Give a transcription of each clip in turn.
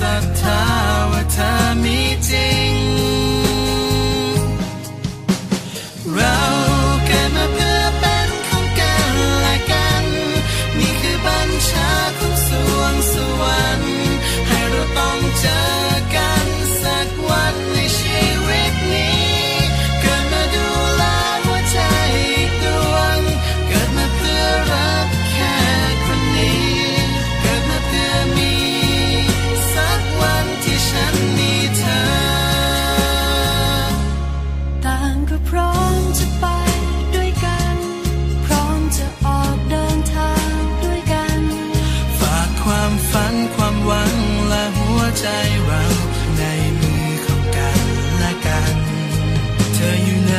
ศรัทธาว่าเธอมีจริง เราเกิดมาเพื่อเป็นของกันและกัน นี่คือบัญชาของสวงสวรรค์ให้เราต้องเจอ ก็พร้อมจะไปด้วยกัน พร้อมจะออกเดินทางด้วยกัน ฝากความฝันความหวังและหัวใจเราในมือของกันและกัน เธออยู่ไหน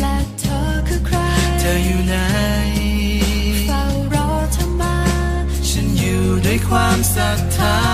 และเธอคือใคร เธออยู่ไหนเฝ้ารอเธอมา ฉันอยู่ด้วยความศรัทธา